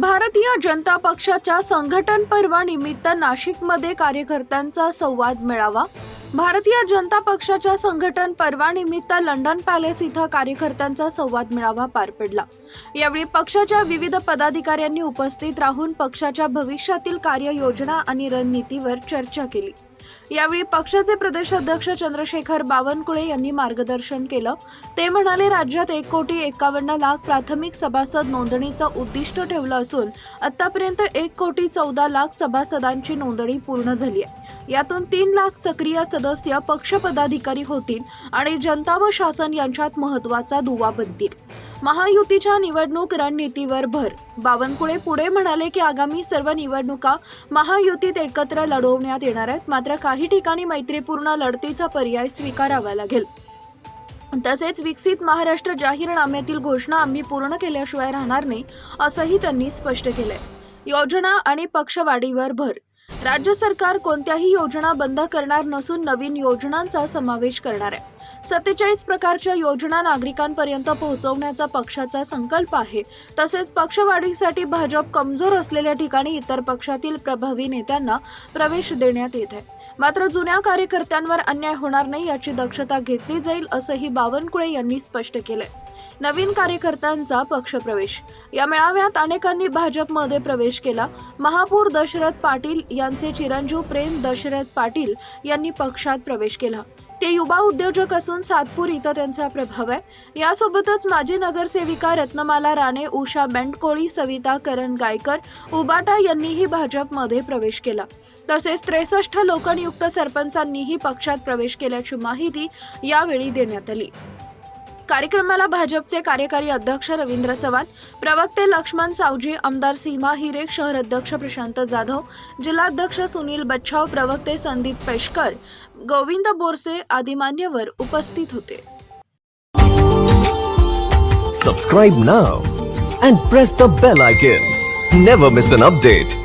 भारतीय जनता पक्षाच्या संघटन पर्वानिमित्त नाशिकमध्ये कार्यकर्त्यांचा संवाद मिळावा. भारतीय जनता पक्षाच्या संघटन पर्वानिमित्त लंडन पॅलेस इथं कार्यकर्त्यांचा संवाद मेळावा पार पडला. यावेळी पक्षाच्या विविध पदाधिकाऱ्यांनी उपस्थित राहून पक्षाच्या भविष्यातील कार्ययोजना आणि रणनीतीवर चर्चा केली. यावेळी पक्षाचे प्रदेशाध्यक्ष चंद्रशेखर बावनकुळे यांनी मार्गदर्शन केलं. ते म्हणाले राज्यात एक कोटी एकावन्न लाख प्राथमिक सभासद नोंदणीचं उद्दिष्ट ठेवलं असून आतापर्यंत एक कोटी चौदा लाख सभासदांची नोंदणी पूर्ण झाली आहे. यातून तीन लाख सक्रिय सदस्य पक्ष पदाधिकारी होतील आणि जनता व शासन यांच्यात महत्त्वाचा दुवा बनतील. महायुतीच्या निवडणूक रणनीतीवर भर. बावनकुळे पुढे म्हणाले की आगामी सर्व निवडणुका महायुतीत एकत्र लढवण्यात येणार आहेत. मात्र काही ठिकाणी मैत्रीपूर्ण लढतीचा पर्याय स्वीकारावा लागेल. तसेच विकसित महाराष्ट्र जाहीरनाम्यातील घोषणा आम्ही पूर्ण केल्याशिवाय राहणार नाही असंही त्यांनी स्पष्ट केलंय. योजना आणि पक्षवाढीवर भर. राज्य सरकार कोणत्याही योजना बंद करणार नसून नवीन योजनांचा समावेश करणार आहे. सत्तेचाळीस प्रकारच्या योजना नागरिकांपर्यंत पोहोचवण्याचा पक्षाचा संकल्प आहे. तसेच पक्षवाढीसाठी भाजप कमजोर असलेल्या ठिकाणी इतर पक्षातील प्रभावी नेत्यांना प्रवेश देण्यात येत आहे. मात्र जुन्या कार्यकर्त्यांवर अन्याय होणार नाही याची दक्षता घेतली जाईल असंही बावनकुळे यांनी स्पष्ट केलंय. नवीन कार्यकर्त्यांचा पक्षप्रवेश या मेळाव्यात अनेकांनी भाजपमध्ये प्रवेश केला. महापौर दशरथ पाटील यांचे चिरंजीव प्रेम दशरथ पाटील यांनी पक्षात प्रवेश केला. ते युवा उद्योजक असून सातपूर इथं त्यांचा प्रभाव आहे. यासोबतच माजी नगरसेविका रत्नमाला राणे उषा बेंडकोळी सविता करण गायकर उबाटा यांनीही भाजपमध्ये प्रवेश केला. तसेच त्रेसष्ट लोकनियुक्त सरपंचांनीही पक्षात प्रवेश केल्याची माहिती यावेळी देण्यात आली. कार्यक्रमाला भाजपचे कार्यकारी अध्यक्ष रवींद्र चव्हाण प्रवक्ते लक्ष्मण सावजी आमदार सीमा हिरे शहर अध्यक्ष प्रशांत जाधव जिल्हाध्यक्ष सुनील बच्छाव प्रवक्ते संदीप पेशकर गोविंद बोरसे आदी मान्यवर उपस्थित होते. Subscribe now and press the bell icon never miss an update